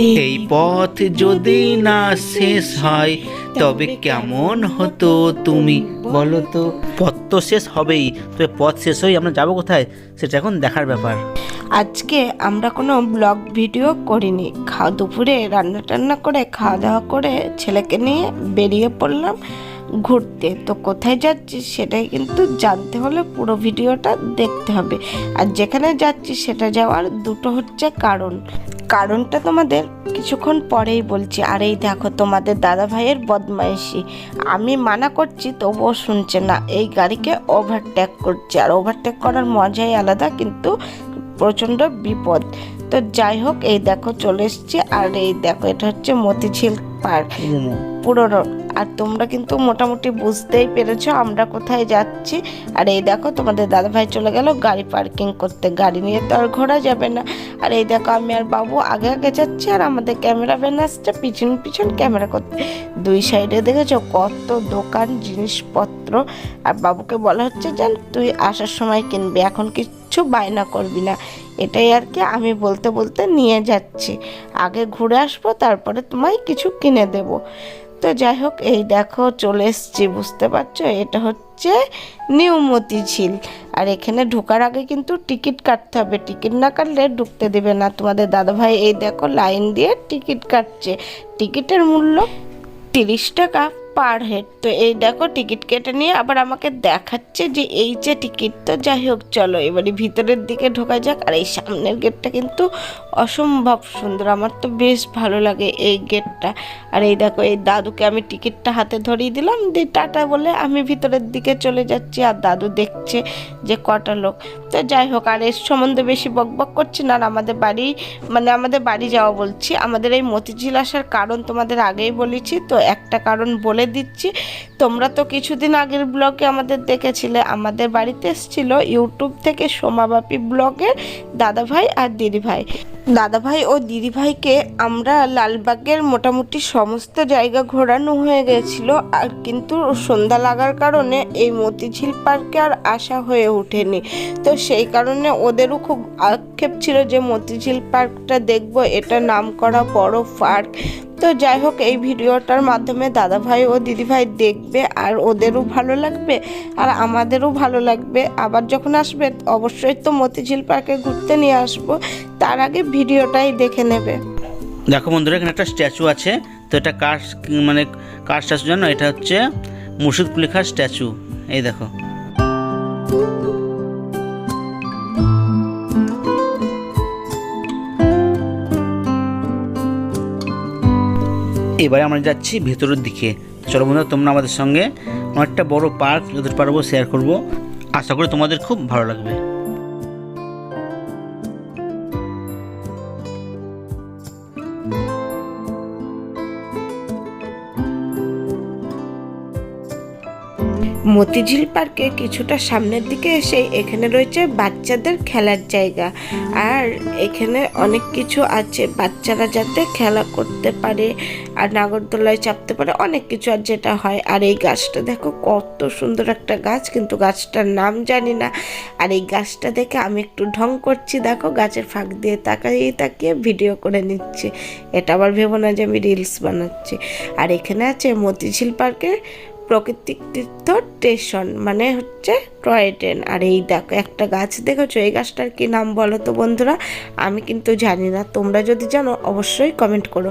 এই পথ যদি না শেষ হয়, তবে কেমন হতো তুমি? বলো তো। পথ তো শেষ হবেই। তবে পথ শেষ হয়ে আমরা যাব কোথায়? সেটা এখন দেখার ব্যাপার। আজকে আমরা কোনো ব্লগ ভিডিও করিনি। খাওয়া দুপুরে রান্না টান্না করে খাওয়া দাওয়া করে ছেলেকে নিয়ে বেরিয়ে পড়লাম ঘুরতে। তো কোথায় যাচ্ছি সেটাই কিন্তু জানতে হলে পুরো ভিডিওটা দেখতে হবে। আর যেখানে যাচ্ছি সেটা যাওয়ার দুটো হচ্ছে কারণ। কারণটা তোমাদের কিছুক্ষণ পরেই বলছি। আর এই দেখো, তোমাদের দাদা ভাইয়ের বদমাইশি। আমি মানা করছি, তবুও শুনছে না। এই গাড়িকে ওভারটেক করছে। আর ওভারটেক করার মজাই আলাদা, কিন্তু প্রচণ্ড বিপদ। তো যাই হোক এই দেখো চলে এসছি। আর এই দেখো এটা হচ্ছে মতিঝিল পার্ক। পুরনো আর তোমরা কিন্তু মোটামুটি বুঝতেই পেরেছ আমরা কোথায় যাচ্ছি। আর এই দেখো তোমাদের দাদাভাই চলে গেল গাড়ি পার্কিং করতে। গাড়ি নিয়ে তো আর ঘোরা যাবে না। আর এই দেখো আমি আর বাবু আগে আগে যাচ্ছি আর আমাদের ক্যামেরাম্যান আসছে পিছন পিছন ক্যামেরা করতে। দুই সাইডে দেখেছ কত দোকান জিনিসপত্র। আর বাবুকে বলা হচ্ছে জান তুই আসার সময় কিনবি এখন কিচ্ছু বায়না করবি না। এটাই আর কি আমি বলতে বলতে নিয়ে যাচ্ছি। আগে ঘুরে আসব, তারপরে তোমায় কিছু কিনে দেবো। তো যাই হোক, এই দেখো চলে এসছি, বুঝতে পারছ? এটা হচ্ছে নিউ মতিঝিল। আর এখানে ঢোকার আগে কিন্তু টিকিট কাটতে হবে। টিকিট না কাটলে ঢুকতে দেবে না। তোমাদের দাদাভাই এই দেখো লাইন দিয়ে টিকিট কাটছে। টিকিটের মূল্য তিরিশ টাকা। Per head. তো এই দেখো, টিকিট কেটে নিয়ে আবার আমাকে দেখাচ্ছে যে এই যে টিকিট, তো যাই হোক, চলো এবারে ভিতরের দিকে ঢোকা যাক। আর এই সামনের গেটটা কিন্তু অসম্ভব সুন্দর। আমার তো বেশ ভালো লাগে এই গেটটা। আর এই দেখো, এই দাদুকে আমি টিকিটটা হাতে ধরিয়ে দিলাম। দিয়ে টাটা বলে আমি ভিতরের দিকে চলে যাচ্ছি। আর দাদু দেখছে যে কটা লোক। তো যাই হোক, আর এর সম্বন্ধে বেশি বকবক করছি না। আর আমাদের বাড়ি মানে আমাদের বাড়ি যাওয়া বলছি। আমাদের এই মতিঝিল আসার কারণ তোমাদের আগেই বলেছি। তো একটা কারণ বলে দিচ্ছি, তোমরা তো কিছুদিন আগের ব্লগে আমাদের দেখেছিলে, আমাদের বাড়িতে এসেছিল ইউটিউব থেকে সোমাবাপি ব্লগের দাদাভাই আর দিদিভাই। দাদাভাই ও দিদিভাইকে আমরা লালবাগের মোটামুটি সমস্ত জায়গা ঘোরানো হয়ে গেছিল, আর কিন্তু সন্ধ্যা লাগার কারণে এই মতিঝিল পার্কে আর আসা হয়ে ওঠেনি। তো সেই কারণে ওদেরও খুব আক্ষেপ ছিল যে মতিঝিল পার্কটা দেখব, এটা নাম করা বড় পার্ক। তো যাই হোক, এই ভিডিওটার মাধ্যমে দাদাভাই ও দিদিভাই দেখবে, আর ওদেরও ভালো লাগবে, আর আমাদেরও ভালো লাগবে। আবার যখন আসবে, অবশ্যই তো মতিঝিল পার্কে ঘুরতে নিয়ে আসব। তার আগে ভিডিওটাই দেখে নেবে। দেখো বন্ধুরা, এখানে একটা স্ট্যাচু আছে। তো এটা কার মানে কার স্ট্যাচু জানো এটা হচ্ছে মুর্শিদ কুলিখার স্ট্যাচু। এই দেখো। এবারে আমরা যাচ্ছি ভেতরের দিকে। চলো বন্ধুরা, তোমরা আমাদের সঙ্গে অনেকটা বড় পার্ক যতটা পারব শেয়ার করব। আশা করি তোমাদের খুব ভালো লাগবে। মতিঝিল পার্কে কিছুটা সামনের দিকে এসে এখানে রয়েছে বাচ্চাদের খেলার জায়গা। আর এখানে অনেক কিছু আছে, বাচ্চারা যাতে খেলা করতে পারে আর নাগরদোলায় চাপতে পারে, অনেক কিছু আর যেটা হয়। আর এই গাছটা দেখো, কত সুন্দর একটা গাছ, কিন্তু গাছটার নাম জানি না। আর এই গাছটা দেখে আমি একটু ঢং করছি, দেখো গাছের ফাঁক দিয়ে তাকিয়ে তাকিয়ে ভিডিও করে নিচ্ছি। এটা আবার ভেবো না যে আমি রিলস বানাচ্ছি। আর এখানে আছে মতিঝিল পার্কের প্রাকৃতিক তীর্থ স্টেশন মানে হচ্ছে টয় ট্রেন আর এই দেখো একটা গাছ দেখেছ? এই গাছটার কি নাম বলো তো বন্ধুরা? আমি কিন্তু জানি না। তোমরা যদি জানো অবশ্যই কমেন্ট করো।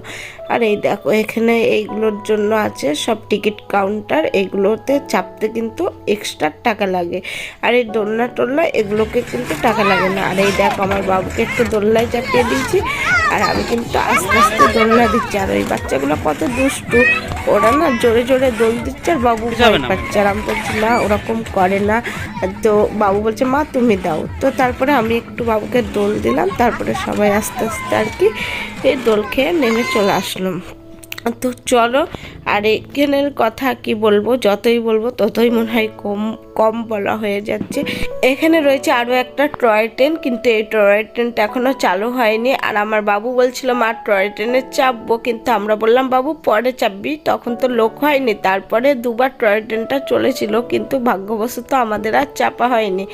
আর এই দেখো এখানে এইগুলোর জন্য আছে সব টিকিট কাউন্টার এগুলোতে চাপতে কিন্তু এক্সট্রা টাকা লাগে। আর এই দোলনা টোলনা এগুলোকে কিন্তু টাকা লাগে না। আর এই দেখো আমার বাবুকে একটু দোলনায় চাপিয়ে দিয়েছি। আর আমি কিন্তু আস্তে আস্তে দোলনা দিচ্ছি। আর ওই বাচ্চাগুলো কত দুষ্টু। ওরা না জোরে জোরে দোল দিচ্ছে আর বাবু ভয়। পাচ্ছে আর আমি বলছি না ওরকম করে না। তো বাবু বলছে, মা, তুমি দাও। তো তারপরে আমি একটু বাবুকে দোল দিলাম, তারপরে সবাই আস্তে আস্তে আর কি এই দোল খেয়ে নেমে চলে আসলাম। তো চলো, আর এখানের কথা কি বলব, যতই বলব ততই মনে হয় কম কম বলা হয়ে যাচ্ছে। এখানে রয়েছে আরও একটা টয় ট্রেন, কিন্তু এই টয় ট্রেনটা এখনও চালু হয়নি। আর আমার বাবু বলছিল, মা, টয় ট্রেনে চাপবো। কিন্তু আমরা বললাম, বাবু, পরে চাপবি। তখন তো লোক হয়নি। তারপরে দুবার টয় ট্রেনটা চলেছিল, কিন্তু ভাগ্যবশত আমাদের আর চাপা হয়নি।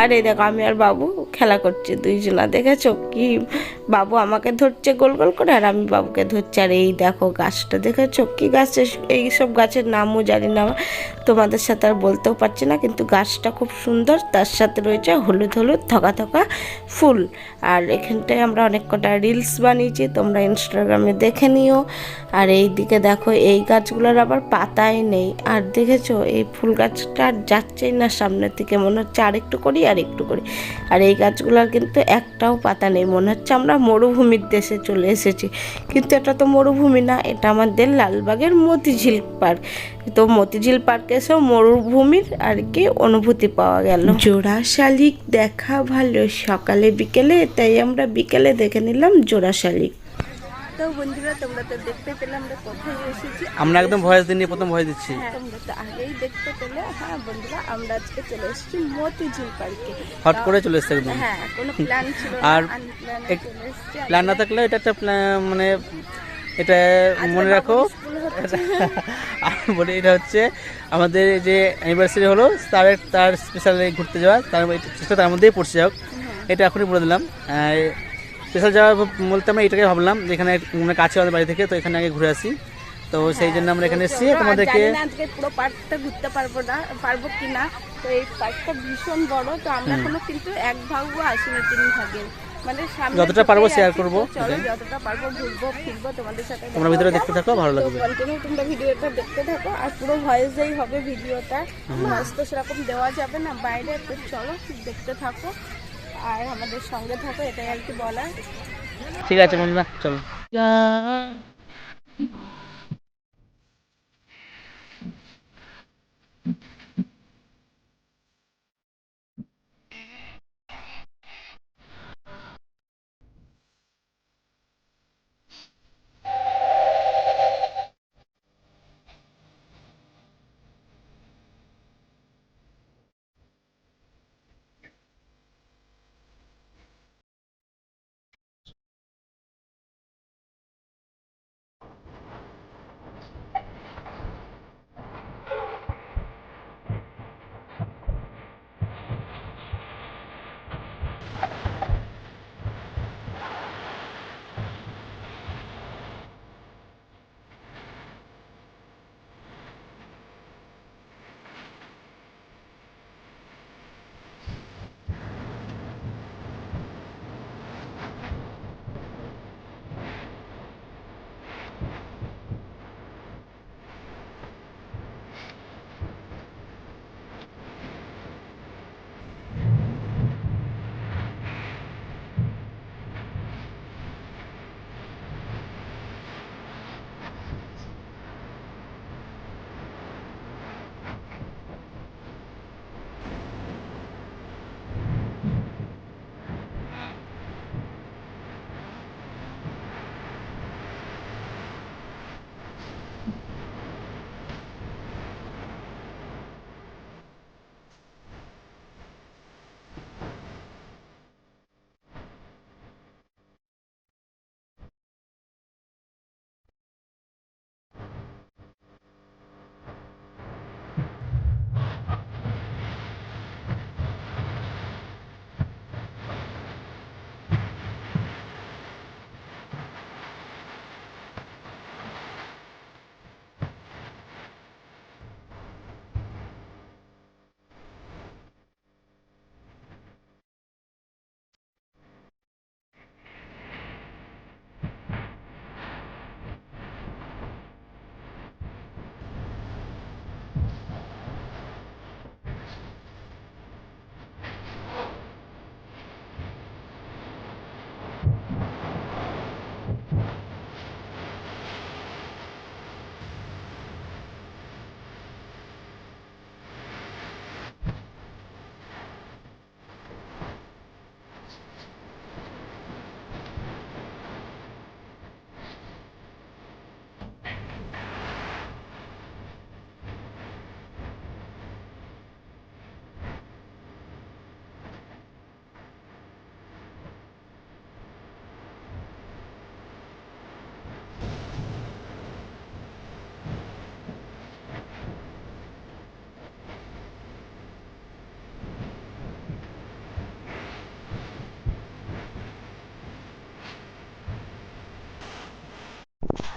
আর এই দেখো, আমি আর বাবু খেলা করছি দুইজনা, দেখেছ? কি বাবু আমাকে ধরছে গোল গোল করে, আর আমি বাবুকে ধরছি। আর এই দেখো গাছটা দেখেছ? কি গাছ এই সব গাছের নামও জানি না। তোমাদের সাথে আর বলতেও পারছি না, কিন্তু গাছটা খুব সুন্দর, তার সাথে রয়েছে হলুদ হলুদ থকা থকা ফুল। আর এখানটায় আমরা অনেক কটা রিলস বানিয়েছি, তোমরা ইনস্টাগ্রামে দেখে নিও। আর এই দিকে দেখো, এই গাছগুলোর আবার পাতাই নেই। আর দেখেছ, এই ফুল গাছটা আর যাচ্ছেই না সামনের দিকে, মনে হচ্ছে আর একটু করি, আর একটু করি। আর এই গাছগুলোর কিন্তু একটাও পাতা নেই, মনে হচ্ছে আমরা মরুভূমির দেশে চলে এসেছি। কিন্তু এটা তো মরুভূমি না, এটা আমাদের লালবাগের মতিঝিল পার্ক। তো মতিঝিল পার্কে এসেও মরুভূমির আর কি অনুভূতি পাওয়া গেল। জোড়া শালিক দেখা ভালো। সকালে বিকেলে তাই আমরা বিকেলে দেখে নিলাম জোড়া শালিক তো বন্ধুরা তোমরা তো দেখতে পেলে আমরা কোথায় এসেছি। আমরা একদম ভয়েস দিন প্রথম ভয়েস দিচ্ছি। হ্যাঁ তোমরা তো আগেই দেখতে পেলে। হ্যাঁ বন্ধুরা আমরা আজকে চলে এসেছি মতিঝিল পার্কে। হট করে চলে এসছে একদম। হ্যাঁ কোনো প্ল্যান ছিল আর প্ল্যান না থাকলে এটা একটা মানে এটা মনে রাখো। বলি এটা হচ্ছে আমাদের যে অ্যানিভার্সারি হলো তার তার স্পেশাল ঘুরতে যাওয়া তার চেষ্টা তার মধ্যেই পড়ছে যাক এটা এখনই বলে দিলাম। স্পেশাল যাওয়া বলতে আমরা এটাকে ভাবলাম যে এখানে মানে কাছে আমাদের বাড়ি থেকে তো এখানে আগে ঘুরে আসি। তো সেই জন্য আমরা এখানে এসেছি। তোমাদেরকে আজকে পুরো পার্কটা ঘুরতে পারব না পারব কি না তো এই পার্কটা ভীষণ বড় তো আমরা কোনো কিন্তু এক ভাগও আসিনি তিন ভাগের যতটা পারব শেয়ার করব, চলো যতটা পারব ঘুরবো ফিরবো তোমাদের সাথে তোমরা ভিতরে দেখতে থাকো ভালো লাগবে। কন্টিনিউ তোমরা ভিডিওটা দেখতে থাকো আর পুরো ভয়েসেই হবে ভিডিওটা। ভয়েস তো সেরকম দেওয়া যাবে না বাইরে তো চলো দেখতে থাকো আর আমাদের সঙ্গে থাকো এটাই আর কি বলার। ঠিক আছে মনিমা চলো।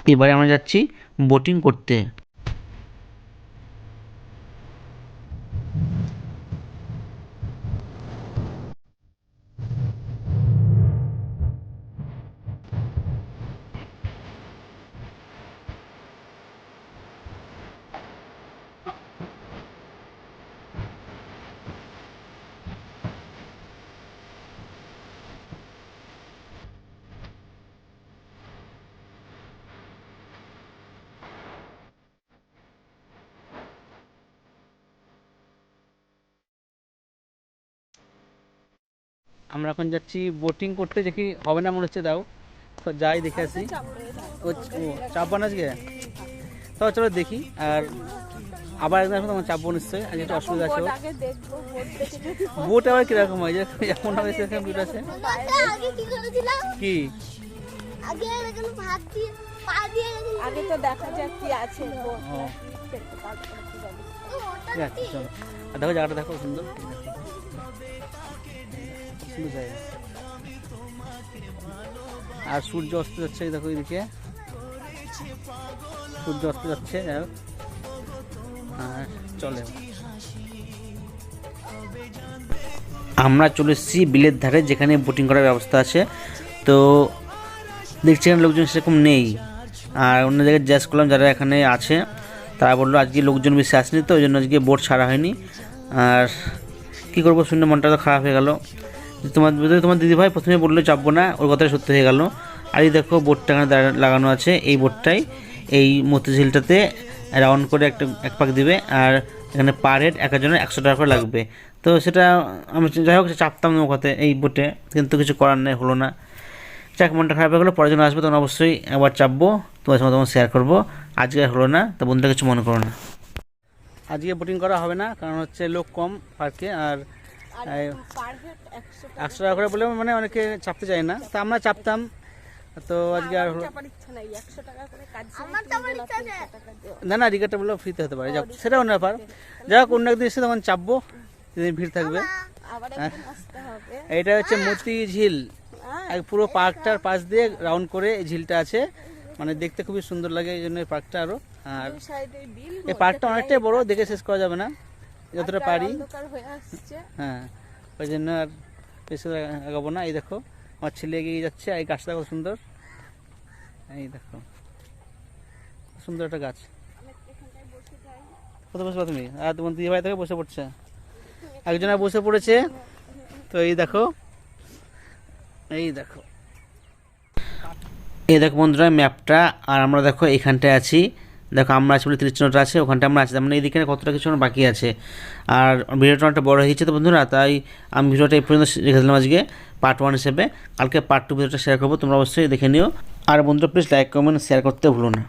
এবারে আমরা যাচ্ছি বোটিং করতে। আমরা এখন যাচ্ছি বোটিং করতে দেখি হবে না মনে হচ্ছে দাও। তো যাই দেখে আসি। ও ও চাপবো না আজকে তাও চলো দেখি আর আবার একদিন আসব তোমার চাপবো নিশ্চয়ই আজকে একটু অসুবিধা আছে। বোট আবার কীরকম হয়? যে যেমন হবে সেরকম বোট আছে? আগে কি আগে তো যাক আছে দেখো জায়গাটা দেখো সুন্দর। সুন্দর জায়গা আর সূর্য অস্ত যাচ্ছে দেখো এদিকে। সূর্য অস্ত যাচ্ছে আর চলে। আমরা চলে এসেছি বিলের ধারে, যেখানে বোটিং করার ব্যবস্থা আছে। তো দেখছি এখানে লোকজন সেরকম নেই। আর অন্য জায়গায় জিজ্ঞেস করলাম যারা এখানে আছে, তারা বলল আজকে লোকজন বেশি আসেনি তো, ওই জন্য আজকে বোট ছাড়া হয়নি। আর কী করব, শুনে মনটা তো খারাপ হয়ে গেল। তোমার তোমার দিদিভাই প্রথমে বলল চাপবো না। ওর কথাই সত্যি হয়ে গেল। আর এই দেখো, বোটটা এখানে লাগানো আছে এই বোটটাই এই মতিঝিলটাতে রাউন্ড করে একটা, এক পাক দিবে আর এখানে পার হেড এক একজনের একশো টাকা করে লাগবে। তো সেটা আমি যাই হোক চাপতাম না ওখানে এই বোটে, কিন্তু কিছু করার নেই, হলো না। যাক, মনটা খারাপ হয়ে গেলো, পরের জন্য আসবে, তখন অবশ্যই একবার চাপবো। তোমার সঙ্গে তখন শেয়ার করব। আজকে আর হলো না, তো বন্ধুরা কিছু মনে করো না। আজকে বোটিং করা হবে না, কারণ হচ্ছে লোক কম পার্কে আর একশো টাকা করে বলে মানে অনেকে চাপতে চায় না। তা আমরা চাপতাম। তো আজকে আর না না রিগারটা বললেও ফ্রিতে হতে পারে। যাক সেটা অন্য ব্যাপার। যাই হোক অন্য একদিন এসে তখন চাপবো। যেদিন ভিড় থাকবে। আবার একদিন আসতে হবে। এটা হচ্ছে মতি ঝিল হ্যাঁ পুরো পার্কটার পাশ দিয়ে রাউন্ড করে এই ঝিলটা আছে। মানে দেখতে খুবই সুন্দর লাগে এই জন্য এই পার্কটা আরও। আর এই পার্কটা অনেকটাই বড় দেখে শেষ করা যাবে না। যতটা পারি। হয়ে ওই জন্য আর বেশি আগাবো না। এই দেখো আমার ছেলে এগিয়ে যাচ্ছে এই গাছটা কত সুন্দর। এই দেখো সুন্দর একটা গাছ। কত বসবা তুমি? আর তোমার দিদি ভাই থেকে বসে পড়ছে। একজন বসে পড়েছে। তো এই দেখো এই দেখো। এই দেখো বন্ধুরা ম্যাপটা আর আমরা দেখো এখানটায় আছি। দেখো, আমরা আছি বলে তিরিশ চিহ্নটা আছে, ওখানটা আমরা আছি, তার মানে এইদিকে কতটা কিছু বাকি আছে। আর ভিডিওটা অনেকটা বড় হয়েছে তো বন্ধুরা, তাই আমি ভিডিওটা এই পর্যন্ত রেখে দিলাম আজকে পার্ট ওয়ান হিসেবে। কালকে পার্ট টু ভিডিওটা শেয়ার করব, তোমরা অবশ্যই দেখে নিও। আর বন্ধুরা প্লিজ লাইক কমেন্ট শেয়ার করতে ভুলো না।